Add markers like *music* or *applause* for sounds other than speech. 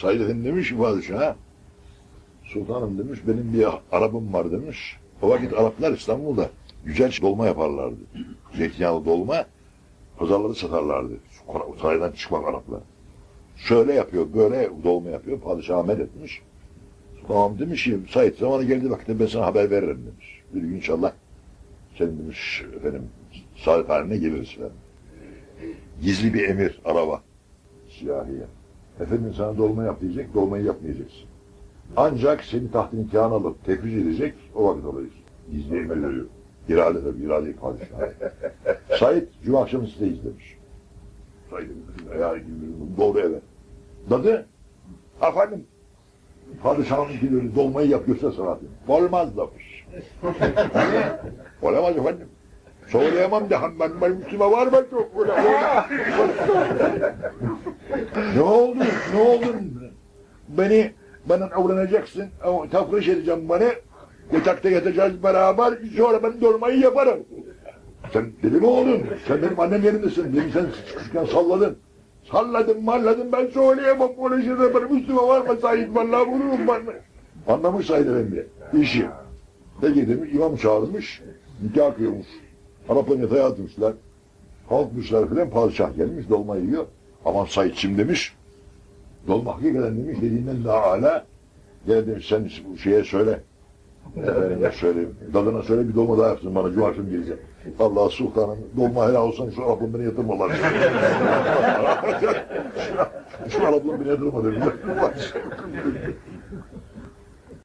Said Efendi demiş ki padişaha, sultanım demiş benim bir Arabım var demiş. O vakit Araplar İstanbul'da güzel dolma yaparlardı. Zeytinyağlı dolma, pazarları satarlardı. Saraydan çıkmak Araplar. Şöyle yapıyor, böyle dolma yapıyor. Padişah Ahmet etmiş. Tamam demiş ki, Said zamanı geldi vakitte ben sana haber veririm demiş. Bir gün inşallah senin demiş efendim sağlık haline geliriz falan. Gizli bir emir araba. Siyahiye. Efendim sana dolma yap diyecek, dolmayı yapmayacaksın. Ancak seni taht imtihan alıp tefriz edecek, o vakit alıyorsun. Gizli emir veriyor. İrade tabii, irade padişahı. *laughs* Said, cuma akşamı size demiş. Said demiş, ayağı gibi doğru eve. Dadı, efendim, padişahın gidiyor, dolmayı yapıyorsa sana demiş. Olmaz demiş. *laughs* Olamaz efendim. Söyleyemem de ben, ben Müslüman var mı? *laughs* Ne oldu? Ne oldu? Beni bana avlanacaksın, av- tafriş edeceğim bana. Yatakta yatacağız beraber, sonra ben dolmayı yaparım. Sen deli mi oldun? Sen benim annem yerimdesin. Beni sen küçükken salladın. Salladım, malladım, ben söyleyemem. Böyle şeyler ben Müslüman var mı Said? Vallahi vururum ben. Anlamış Said Efendi. İşi. Peki demiş, imam çağırmış, nikah kıyılmış. Arapların yatağa atmışlar. Kalkmışlar filan, padişah gelmiş, dolma yiyor. Aman Said'çim demiş, dolma hakikaten demiş, dediğinden daha âlâ. Gene demiş, sen bu şeye söyle. Efendime söyle, dadına söyle bir dolma daha yapsın bana, cumartesi geleceğim. Allah sultanım, dolma helal olsun, şu Arap'ın beni yatırmalar. *laughs* şu Arap'ın beni yatırma demiş. *laughs*